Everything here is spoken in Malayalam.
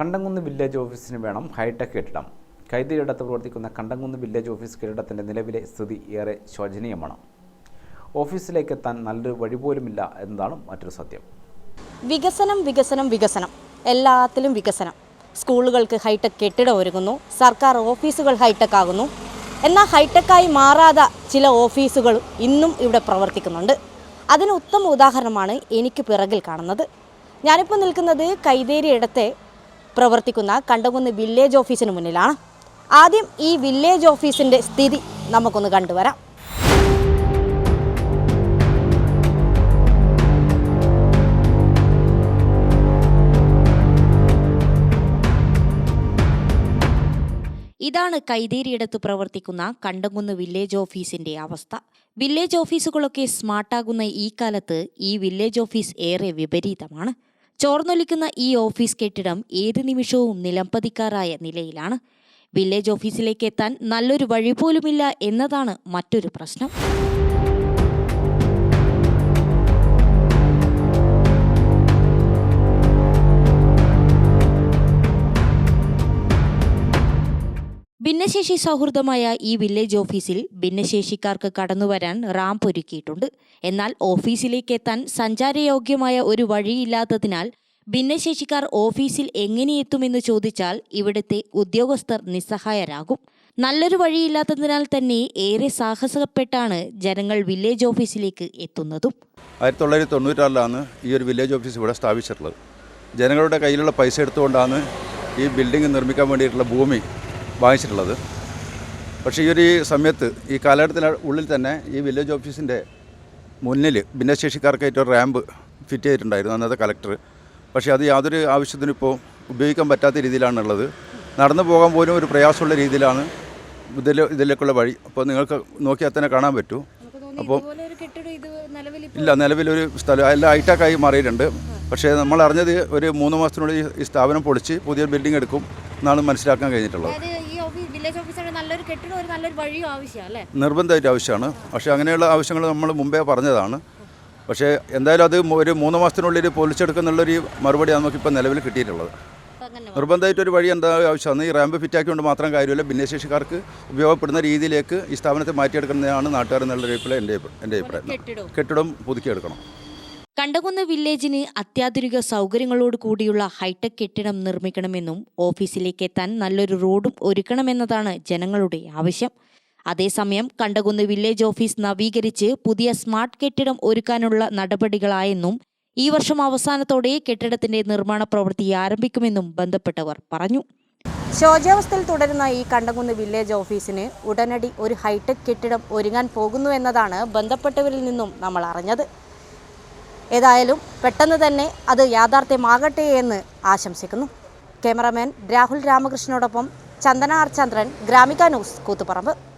കണ്ടംകുന്ന് വില്ലേജ് ഓഫീസിന് വേണം ഹൈടെക് കെട്ടിടം. കൈതിരിടത്ത് പ്രവർത്തിക്കുന്ന കണ്ടംകുന്ന് വില്ലേജ് ഓഫീസ് കെട്ടിടത്തിന്റെ നിലവിലെ സ്ഥിതി ഏറെ ശോചനീയമാണ്. ഓഫീസിലേക്ക് എത്താൻ നല്ലൊരു വഴി പോലുമില്ല എന്നതാണ് മറ്റൊരു സത്യം. വികസനം വികസനം വികസനം. എല്ലാത്തിലും വികസനം. സ്കൂളുകൾക്ക് ഹൈടെക് കെട്ടിടം ഒരുങ്ങുന്നു. സർക്കാർ ഓഫീസുകൾ ഹൈടെക് ആകുന്നു. എന്നാൽ ഹൈടെക്കായി മാറാതെ ചില ഓഫീസുകൾ ഇന്നും ഇവിടെ പ്രവർത്തിക്കുന്നുണ്ട്. അതിന് ഉത്തമ ഉദാഹരണമാണ് എനിക്ക് പിറകിൽ കാണുന്നത്. ഞാനിപ്പോൾ നിൽക്കുന്നത് കൈതേരി ഇടത്തെ പ്രവർത്തിക്കുന്ന കണ്ടകുന്ന് വില്ലേജ് ഓഫീസിന് മുന്നിലാണ്. ആദ്യം ഈ വില്ലേജ് ഓഫീസിന്റെ സ്ഥിതി നമുക്കൊന്ന് കണ്ടുവരാം. ഇതാണ് കൈതേരിയിടത്ത് പ്രവർത്തിക്കുന്ന കണ്ടങ്കുന്ന് വില്ലേജ് ഓഫീസിന്റെ അവസ്ഥ. വില്ലേജ് ഓഫീസുകളൊക്കെ സ്മാർട്ടാകുന്ന ഈ കാലത്ത് ഈ വില്ലേജ് ഓഫീസ് ഏറെ വിപരീതമാണ്. ചോർന്നൊലിക്കുന്ന ഈ ഓഫീസ് കെട്ടിടം ഏത് നിമിഷവും നിലംപതിക്കാറായ നിലയിലാണ്. വില്ലേജ് ഓഫീസിലേക്ക് എത്താൻ നല്ലൊരു വഴി പോലുമില്ല എന്നതാണ് മറ്റൊരു പ്രശ്നം. ഭിന്നശേഷി സൗഹൃദമായ ഈ വില്ലേജ് ഓഫീസിൽ ഭിന്നശേഷിക്കാർക്ക് കടന്നുവരാൻ റാംപ് ഒരുക്കിയിട്ടുണ്ട്. എന്നാൽ ഓഫീസിലേക്ക് എത്താൻ സഞ്ചാരയോഗ്യമായ ഒരു വഴിയില്ലാത്തതിനാൽ ഭിന്നശേഷിക്കാർ ഓഫീസിൽ എങ്ങനെ എത്തുമെന്ന് ചോദിച്ചാൽ ഇവിടുത്തെ ഉദ്യോഗസ്ഥർ നിസ്സഹായരാകും. നല്ലൊരു വഴിയില്ലാത്തതിനാൽ തന്നെ ഏറെ സാഹസപ്പെട്ടാണ് ജനങ്ങൾ വില്ലേജ് ഓഫീസിലേക്ക് എത്തുന്നതും. ആയിരത്തി തൊള്ളായിരത്തി തൊണ്ണൂറ്റാറിലാണ് ഈ ഒരു വില്ലേജ് ഓഫീസ് ഇവിടെ സ്ഥാപിച്ചിട്ടുള്ളത്. ജനങ്ങളുടെ കയ്യിലുള്ള പൈസ എടുത്തുകൊണ്ടാണ് ഈ ബിൽഡിംഗ് നിർമ്മിക്കാൻ വേണ്ടിയിട്ടുള്ള ഭൂമി വാങ്ങിച്ചിട്ടുള്ളത്. പക്ഷേ ഈ ഒരു സമയത്ത് ഈ കാലഘട്ടത്തിന് ഉള്ളിൽ തന്നെ ഈ വില്ലേജ് ഓഫീസിന്റെ മുന്നിൽ ഭിന്നശേഷിക്കാർക്കായിട്ട് ഒരു റാമ്പ് ഫിറ്റ് ചെയ്തിട്ടുണ്ടായിരുന്നു അന്നത്തെ കലക്ടർ പക്ഷേ അത് യാതൊരു ആവശ്യത്തിനും ഇപ്പോൾ ഉപയോഗിക്കാൻ പറ്റാത്ത രീതിയിലാണുള്ളത്. നടന്നു പോകാൻ പോലും ഒരു പ്രയാസമുള്ള രീതിയിലാണ് ഇതിൽ ഇതിലേക്കുള്ള വഴി. അപ്പോൾ നിങ്ങൾക്ക് നോക്കിയാൽ തന്നെ കാണാൻ പറ്റൂ. അപ്പോൾ ഇല്ല നിലവിലൊരു സ്ഥലം. എല്ലാം ഹൈടെക്കായി മാറിയിട്ടുണ്ട്. പക്ഷേ നമ്മൾ അറിഞ്ഞത് ഒരു മൂന്ന് മാസത്തിനുള്ളിൽ ഈ- ഈ സ്ഥാപനം പൊളിച്ച് പുതിയൊരു ബിൽഡിംഗ് എടുക്കും എന്നാണ് മനസ്സിലാക്കാൻ കഴിഞ്ഞിട്ടുള്ളത്. ഈ ഓഫീസ് വില്ലേജ് ഓഫീസറിന് നല്ലൊരു കെട്ടിടം ഒരു നല്ലൊരു വഴിയും ആവശ്യമാണ് അല്ലേ? നിർബന്ധമായിട്ട് ആവശ്യമാണ്. പക്ഷേ അങ്ങനെയുള്ള ആവശ്യങ്ങൾ നമ്മൾ മുമ്പേ പറഞ്ഞതാണ്. പക്ഷേ എന്തായാലും അത് ഒരു മൂന്ന് മാസത്തിനുള്ളിൽ പൊളിച്ചെടുക്കുന്നുള്ളൊരു മറുപടിയാണ് നമുക്കിപ്പോൾ നിലവിൽ കിട്ടിയിട്ടുള്ളത്. നിർബന്ധമായിട്ടൊരു നിർബന്ധമായിട്ട് ഒരു വഴി എന്താ ആവശ്യമാണ്? ഈ റാമ്പ് ഫിറ്റാക്കിക്കൊണ്ട് മാത്രം കാര്യമില്ല. ഭിന്നശേഷിക്കാർക്ക് ഉപയോഗപ്പെടുന്ന രീതിയിലേക്ക് ഈ സ്ഥാപനത്തെ മാറ്റിയെടുക്കുന്നതാണ് നാട്ടുകാർ എന്നുള്ള എന്റെ എന്റെ അഭിപ്രായം. കെട്ടിടം പുതുക്കിയെടുക്കണം. കണ്ടകുന്ന് വില്ലേജിന് അത്യാധുനിക സൗകര്യങ്ങളോട് കൂടിയുള്ള ഹൈടെക് കെട്ടിടം നിർമ്മിക്കണമെന്നും ഓഫീസിലേക്ക് എത്താൻ നല്ലൊരു റോഡും ഒരുക്കണമെന്നതാണ് ജനങ്ങളുടെ ആവശ്യം. അതേസമയം കണ്ടകുന്ന് വില്ലേജ് ഓഫീസ് നവീകരിച്ച് പുതിയ സ്മാർട്ട് കെട്ടിടം ഒരുക്കാനുള്ള നടപടികളായെന്നും ഈ വർഷം അവസാനത്തോടെ കെട്ടിടത്തിന്റെ നിർമ്മാണ പ്രവൃത്തി ആരംഭിക്കുമെന്നും ബന്ധപ്പെട്ടവർ പറഞ്ഞു. ശോചാവസ്ഥയിൽ തുടരുന്ന ഈ കണ്ടകുന്ന് വില്ലേജ് ഓഫീസിന് ഉടനടി ഒരു ഹൈടെക് കെട്ടിടം ഒരുങ്ങാൻ പോകുന്നു എന്നതാണ് ബന്ധപ്പെട്ടവരിൽ നിന്നും നമ്മൾ അറിഞ്ഞത്. ഏതായാലും പെട്ടെന്ന് തന്നെ അത് യാഥാർത്ഥ്യമാകട്ടെ എന്ന് ആശംസിക്കുന്നു. ക്യാമറാമാൻ രാഹുൽ രാമകൃഷ്ണനോടൊപ്പം ചന്ദന ആർ ചന്ദ്രൻ ഗ്രാമിക ന്യൂസ് കൂത്തുപറമ്പ്.